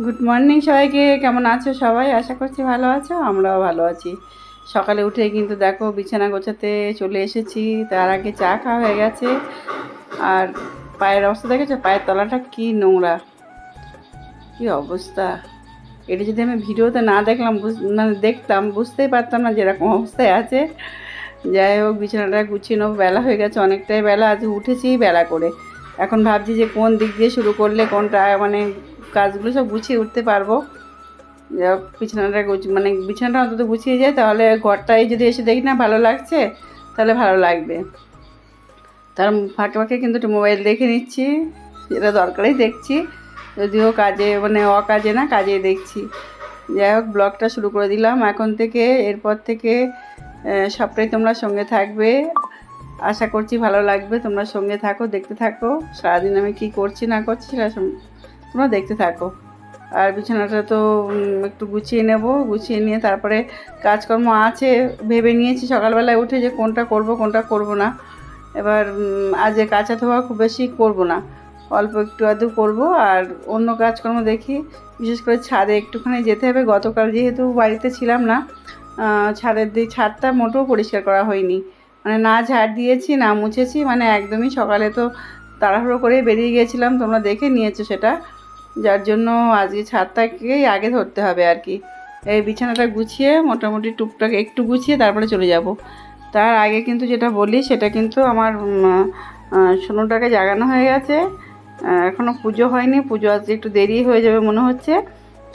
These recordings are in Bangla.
গুড মর্নিং সবাইকে, কেমন আছো সবাই? আশা করছি ভালো আছো, আমরাও ভালো আছি। সকালে উঠে কিন্তু দেখো বিছানা গোছাতে চলে এসেছি, তার আগে চা খাওয়া হয়ে গেছে। আর পায়ের অবস্থা দেখেছ? পায়ের তলাটা কি নোংরা। কি অবস্থা। এটা যদি আমি ভিডিওতে না দেখলাম মানে দেখতাম, বুঝতেই পারতাম না যেরকম অবস্থায় আছে। যাই হোক, বিছানাটা গুছিয়ে নেব। বেলা হয়ে গেছে, অনেকটাই বেলা, আজ উঠেছি বেলা করে। এখন ভাবছি যে কোন দিক দিয়ে শুরু করলে কোনটা মানে কাজগুলো সব গুছিয়ে উঠতে পারব। বিছানাটা মানে বিছানাটা অন্তত গুছিয়ে যায়, তাহলে ঘরটাই যদি এসে দেখি না ভালো লাগছে, তাহলে ভালো লাগবে। তার ফাঁকে ফাঁকে কিন্তু একটু মোবাইল দেখে নিচ্ছি, যেটা দরকারই দেখছি। যদিও কাজে মানে অকাজে না কাজে দেখছি। যাই হোক, ব্লগটা শুরু করে দিলাম। এখন থেকে, এরপর থেকে সবটাই তোমরা সঙ্গে থাকবে। আশা করছি ভালো লাগবে, তোমরা সঙ্গে থাকো, দেখতে থাকো। সারাদিন আমি কি করছি, না করছি, সেটা তোমরা দেখতে থাকো। আর বিছানাটা তো একটু গুছিয়ে নেব, গুছিয়ে নিয়ে তারপরে কাজকর্ম আছে, ভেবে নিয়েছি সকালবেলায় উঠে যে কোনটা করব কোনটা করব না। এবার আজ কাঁচা ধোয়া খুব বেশি করব না। অল্প একটু আধটু করব আর অন্য কাজকর্ম দেখি। বিশেষ করে ছাদে একটুখানি যেতে হবে। গতকাল যেহেতু বাড়িতে ছিলাম না ছাদের দিক ছাদটা মোটেও পরিষ্কার করা হয়নি। মানে না ঝাড় দিয়েছি, না মুছেছি মানে একদমই সকালে তো তাড়াহুড়ো করে বেরিয়ে গিয়েছিলাম। তোমরা দেখে নিয়েছো সেটা। যার জন্য আজকে ছাদটাকেই আগে ধরতে হবে আর কি। এই বিছানাটা গুছিয়ে মোটামুটি টুকটাক একটু গুছিয়ে তারপরে চলে যাব। তার আগে কিন্তু যেটা বলি, সেটা কিন্তু আমার সোনুটাকে জাগানো হয়ে গেছে। এখনও পুজো হয়নি, পুজো আজকে একটু দেরি হয়ে যাবে মনে হচ্ছে।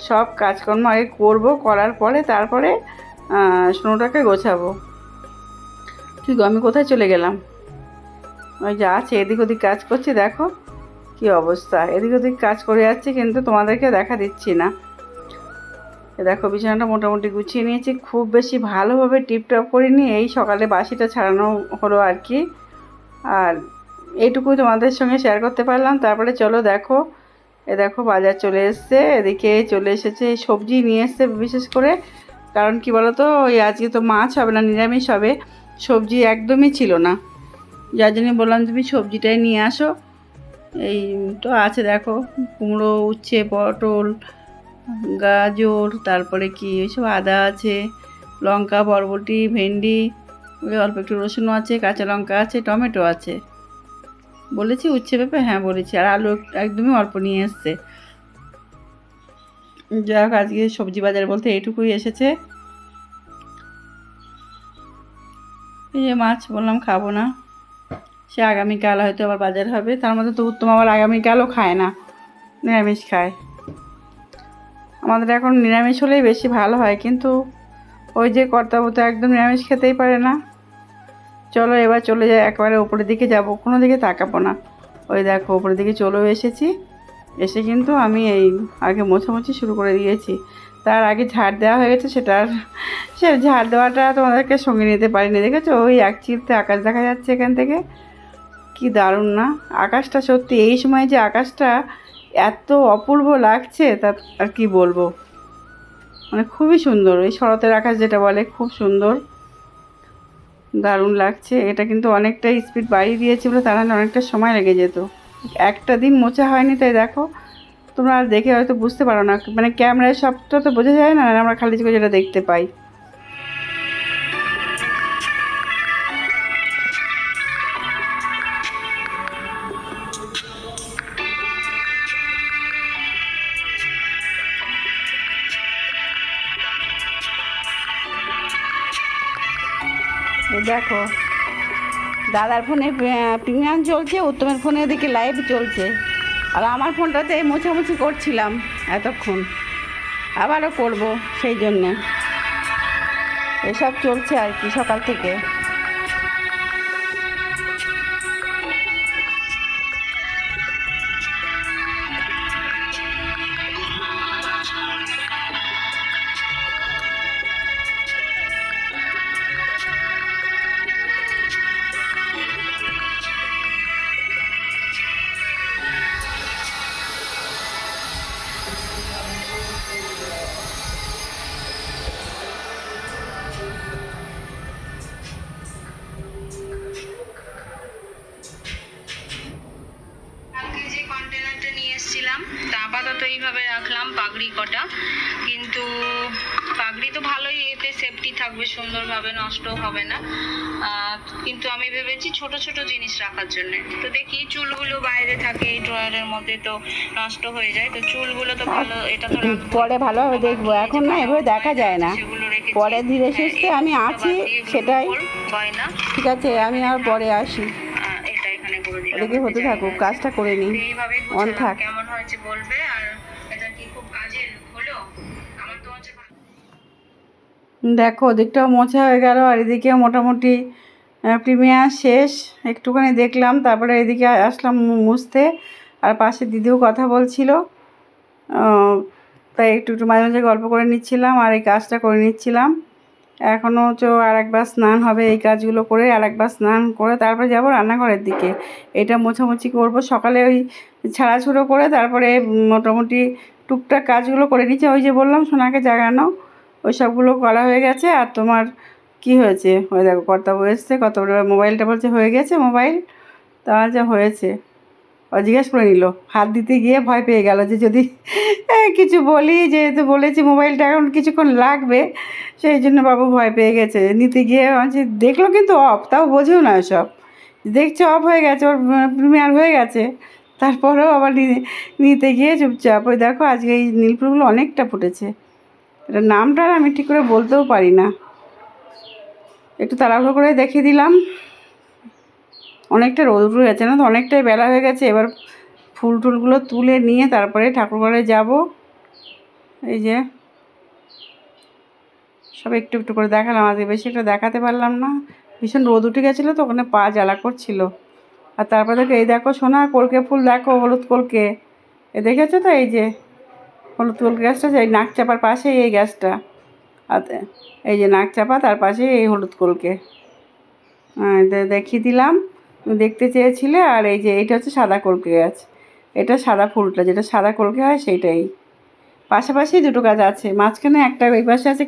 সব কাজকর্ম আগে করব, করার পরে তারপরে সোনুটাকে গোছাবো। ঠিক, আমি কোথায় চলে গেলাম? ওই যা আছে, এদিক ওদিক কাজ করছি, দেখো। কি অবস্থা? এদিক ওদিক কাজ করে যাচ্ছি কিন্তু তোমাদেরকে দেখা দিচ্ছি না। দেখো, বিছানাটা মোটামুটি গুছিয়ে নিয়েছি। খুব বেশি ভালোভাবে টিপটপ করিনি। এই সকালে বাসিটা ছাড়ানো হলো আর কি। আর এইটুকুই তোমাদের সঙ্গে শেয়ার করতে পারলাম। তারপরে চলো দেখো। এ দেখো, বাজার চলে এসছে। এদিকে চলে এসেছে, সবজি নিয়ে এসছে বিশেষ করে। কারণ কি বলো তো ওই আজকে তো মাছ হবে না, নিরামিষ হবে। সবজি একদমই ছিল না। যার জন্য বললাম, তুমি সবজিটাই নিয়ে আসো। এই তো আছে দেখো, কুমড়ো উচ্ছে, পটল, গাজর, তারপরে কি ওইসব আদা আছে, লঙ্কা, বরবটি, ভেন্ডি অল্প একটু রসুনও আছে, কাঁচা লঙ্কা আছে, টমেটো আছে। বলেছি উচ্ছে পেঁপে? হ্যাঁ বলেছি। আর আলু একদমই অল্প নিয়ে এসছে। যাই হোক, আজকে সবজি বাজার বলতে এইটুকুই এসেছে। এই যে মাছ বললাম, খাব না। সে আগামীকাল হয়তো আবার বাজার হবে। তার মধ্যে তো উত্তম আবার আগামীকালও খায় না। নিরামিষ খায়। আমাদের এখন নিরামিষ হলেই বেশি ভালো হয়, কিন্তু ওই যে কর্তাবু তো একদম নিরামিষ খেতেই পারে না। চলো এবার চলে যাই একবারে ওপরের দিকে যাব। কোনো দিকে তাকাবো না। ওই দেখো ওপরের দিকে চলেও এসেছি। এসে কিন্তু আমি এই আগে মোছামুছি শুরু করে দিয়েছি। তার আগে ঝাড় দেওয়া হয়ে গেছে, সেটা আর সে ঝাড় দেওয়াটা তোমাদেরকে সঙ্গে নিতে পারিনি, দেখেছ? ওই এক চিরতে আকাশ দেখা যাচ্ছে এখান থেকে। কি দারুণ না? আকাশটা সত্যি, এই সময় যে আকাশটা এত অপূর্ব লাগছে, তা আর কি বলব? মানে খুবই সুন্দর এই শরতের আকাশ যেটা বলে, খুব সুন্দর। দারুণ লাগছে, এটা কিন্তু অনেকটা স্পিড বাড়িয়ে দিয়েছে বলে তার নাহলে অনেকটা সময় লেগে যেত। একটা দিন মোছা হয়নি তাই দেখো, তোমরা আর দেখে হয়তো বুঝতে পারো না মানে ক্যামেরায় সবটা তো বোঝা যায় না আমরা খালি চোখে যেটা দেখতে পাই। দেখো, দাদার ফোনে প্রিমিয়াম চলছে, উত্তমের ফোনে এদিকে লাইভ চলছে। আর আমার ফোনটাতে মোছামুছি করছিলাম এতক্ষণ। আবারও করব সেই জন্যে। এসব চলছে আর কি সকাল থেকে। রাখলাম পাগড়ি কটা। কিন্তু পাগড়ি তো ভালোই এতে সেফটি থাকবে সুন্দরভাবে নষ্ট হবে না। কিন্তু আমি ভেবেছি ছোট ছোট জিনিস রাখার জন্য। তো দেখি চুলগুলো বাইরে থাকে এই ড্রয়ারের মধ্যে তো নষ্ট হয়ে যায়। তো চুলগুলো তো ভালো এটা তো পরে ভালোভাবে দেখব। এখন না এভাবে দেখা যায় না। পরে ধীরে হ্যাঁ, সুস্থে আমি আছি, দিয়ে এগুলো সেটাই। উপর গয়না। ঠিক আছে আমি আর পরে আসি। ওদিকে হতে থাকুক কাজটা করে নিই। অন থাক। কেমন হয়েছে বলবে আর এটা কি খুব কাজের হলো? আমার তো দেখো ওদিকটাও মোছা হয়ে গেল আর এদিকে মোটামুটি প্রিমিয়ার শেষ। একটুখানি দেখলাম তারপরে এদিকে আসলাম মুছতে আর পাশে দিদিও কথা বলছিল। তাই একটু একটু মাঝে মাঝে গল্প করে নিচ্ছিলাম আর এই কাজটা করে নিচ্ছিলাম। এখনও তো আর একবার স্নান হবে এই কাজগুলো করে আর একবার স্নান করে তারপরে যাব রান্নাঘরের দিকে। এটা মোছামুছি করব, সকালে ওই ছাড়াছুড়ো করে তারপরে মোটামুটি টুকটাক কাজগুলো করে নিচ্ছে ওই যে বললাম, সোনাকে জাগানো, ওই সবগুলো করা হয়ে গেছে। আর তোমার কি হয়েছে? ওই দেখো কর্তাবু এসছে কত মোবাইলটা বলছে হয়ে গেছে মোবাইল? তা যা হয়েছে। ও জিজ্ঞেস করে নিল। হাত দিতে গিয়ে ভয় পেয়ে গেল যে যদি কিছু বলি, যেহেতু বলেছি মোবাইলটা এখন কিছুক্ষণ লাগবে, সেই জন্য বাবু ভয় পেয়ে গেছে। নিতে গিয়ে দেখল কিন্তু অফ তাও বোঝেও না সব দেখছে অফ হয়ে গেছে, ওর প্রিমিয়ার হয়ে গেছে। তারপরেও আবার নিতে গিয়ে চুপচাপ, ওই দেখো, আজকে এই নীলফুলগুলো অনেকটা ফুটেছে। এটা নামটা আমি ঠিক করে বলতেও পারি না। একটু তাড়াহুড়ো করে দেখিয়ে দিলাম। অনেকটা রোদ উঠে গেছে না তো? অনেকটাই বেলা হয়ে গেছে, এবার ফুল টুলগুলো তুলে নিয়ে তারপরে ঠাকুরঘরে যাব। এই যে, সব একটু একটু করে দেখালাম আজকে বেশি একটা দেখাতে পারলাম না। ভীষণ রোদ উঠে গেছিল তো, ওখানে পা জ্বালা করছিল। আর তারপরে দেখো, এই দেখো সোনা, কলকে ফুল, দেখো হলুদ কলকে। এ দেখেছ তো, এই যে, হলুদ কলকে গাছটা এই নাক চাপার পাশে এই গাছটা। আর এই যে নাক চাপা তার পাশে এই হলুদ কলকে। দেখিয়ে দিলাম। দেখতে চেয়েছিলে আর এই যে এটা হচ্ছে সাদা কলকে গাছ। এটা সাদা ফুলটা, যেটা সাদা কলকে হয় সেইটাই। পাশাপাশি দুটো গাছ আছে, মাঝখানে একটা ওই পাশে আছে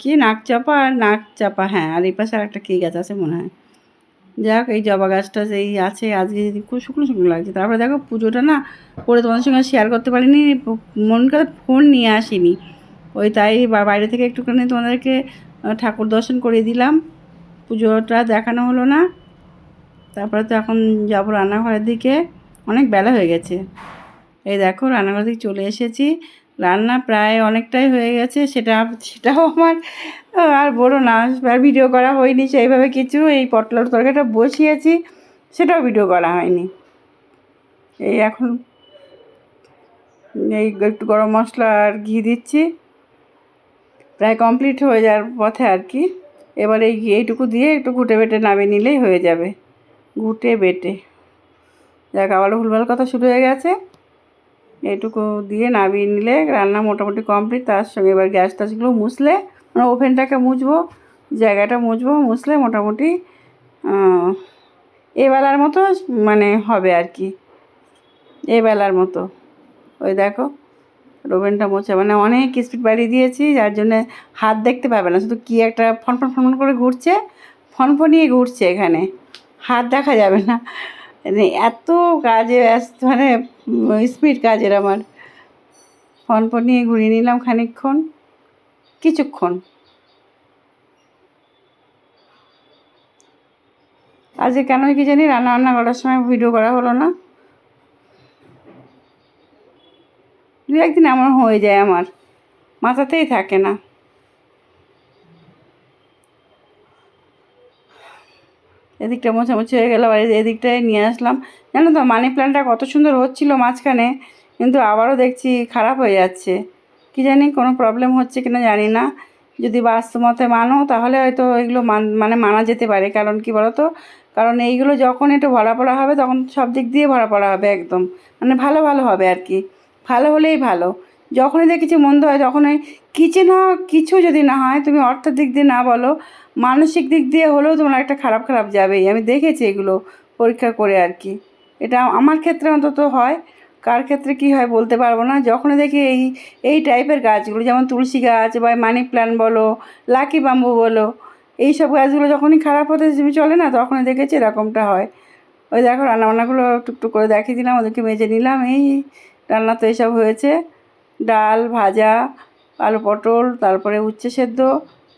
কি নাক চাপা আর নাক চাপা হ্যাঁ আর এই পাশে আর একটা কী গাছ আছে মনে হয়। যাক, এই জবা গাছটা যেই আছে, আজকে খুব শুকনো শুকনো লাগছে, তারপরে দেখো পুজোটা না করে তোমাদের সঙ্গে শেয়ার করতে পারিনি, মন করে ফোন নিয়ে আসিনি। ওই তাই বাইরে থেকে একটুখানি তোমাদেরকে ঠাকুর দর্শন করিয়ে দিলাম। পুজোটা দেখানো হলো না। তারপরে তো এখন যাব রান্নাঘরের দিকে, অনেক বেলা হয়ে গেছে। এই দেখো রান্নাঘর থেকে চলে এসেছি। রান্না প্রায় অনেকটাই হয়ে গেছে, সেটা সেটাও আমার, আর বলো না, আর ভিডিও করা হয়নি সেইভাবে কিছু। এই পটলার তরকারিটা বসিয়েছি, সেটাও ভিডিও করা হয়নি। এই এখন এই একটু গরম মশলা আর ঘি দিচ্ছি। প্রায় কমপ্লিট হয়ে যাওয়ার পথে আর কি। এবার এই এইটুকু দিয়ে একটু ঘুটে বেটে নামিয়ে নিলেই হয়ে যাবে। ঘুটে বেটে। যাক আবারও ভুলভাল কথা শুরু হয়ে গেছে। এটুকু দিয়ে নামিয়ে নিলে রান্না মোটামুটি কমপ্লিট। তার সঙ্গে এবার গ্যাস টাসগুলো মুছলে মানে ওভেনটাকে মুছবো, জায়গাটা মুছবো, মুছলে মোটামুটি এবেলার মতো মানে হবে আর কি। এবেলার মতো। ওই দেখো, ওভেনটা মোছা। মানে অনেক স্পিড বাড়িয়ে দিয়েছি, যার জন্যে হাত দেখতে পাবে না। শুধু কি একটা ফনফন ফনফন করে ঘুরছে, ফনফনিয়ে ঘুরছে এখানে। হাত দেখা যাবে না। মানে এত কাজে ব্যস্ত মানে স্পিড কাজের আমার। ফোন ফোন নিয়ে ঘুরিয়ে নিলাম খানিকক্ষণ, কিছুক্ষণ। আজকে কেন কি জানি রান্না বান্না করার সময় ভিডিও করা হলো না। দু একদিন এমন হয়ে যায় আমার, মাথাতেই থাকে না। এদিকটা মোছামুছি হয়ে গেল এই- এদিকটায় নিয়ে আসলাম। জানো তো মানি প্ল্যান্টটা কত সুন্দর হচ্ছিল মাঝখানে, কিন্তু আবারও দেখছি খারাপ হয়ে যাচ্ছে। কি জানি কোনো প্রবলেম হচ্ছে কিনা জানি না। যদি বাস্তবমতে মানো, তাহলে হয়তো এগুলো মান- মানে মানা যেতে পারে। কারণ কি বলো তো কারণ এইগুলো যখন একটু ভরা পড়া হবে, তখন সব দিক দিয়ে ভরা পড়া হবে একদম। মানে ভালো ভালো হবে আর কি। ভালো হলেই ভালো। যখনই দেখি কিছু মন্দ হয়, যখনই কিচেন কিছু যদি না হয়, তুমি অর্থের দিক দিয়ে না বলো, মানসিক দিক দিয়ে হলেও তোমার একটা খারাপ খারাপ যাবেই। আমি দেখেছি এগুলো পরীক্ষা করে আর কি। এটা আমার ক্ষেত্রে অন্তত হয়। কার ক্ষেত্রে কি হয় বলতে পারব না। যখনই দেখি এই এই টাইপের গাছগুলো, যেমন তুলসী গাছ বা মানি প্ল্যান্ট বলো, লাকি বাম্বু বলো এই সব গাছগুলো যখনই খারাপ হতে তুমি চলে না, তখনই দেখেছি এরকমটা হয়। ওই দেখো রান্নাবান্নাগুলো টুকটুক করে দেখিয়ে দিলাম, ওদেরকে মেজে নিলাম, এই রান্না তো এসব হয়েছে। ডাল, ভাজা, আলু পটল, তারপরে উচ্ছে সেদ্ধ,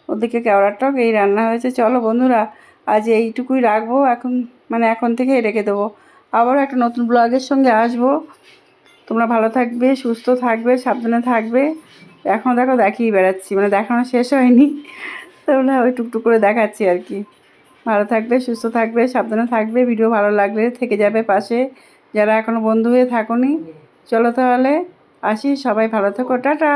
ওদিকে কেওড়ার টক, এই রান্না হয়েছে। চলো বন্ধুরা, আজ এইটুকুই রাখব। এখন মানে এখন থেকেই রেখে দেবো। আবারও একটা নতুন ব্লগের সঙ্গে আসব। তোমরা ভালো থাকবে, সুস্থ থাকবে, সাবধানে থাকবে। এখন দেখো, দেখিয়ে বেড়াচ্ছি। মানে দেখানো শেষ হয়নি। তোমরা ওই টুকটুক করে দেখাচ্ছি আর কি। ভালো থাকবে, সুস্থ থাকবে, সাবধানে থাকবে। ভিডিও ভালো লাগলে থেকে যাবে পাশে। যারা এখনও বন্ধু হয়ে থাকোনি, চলো তাহলে আসি সবাই ভালো থেকো টাটা!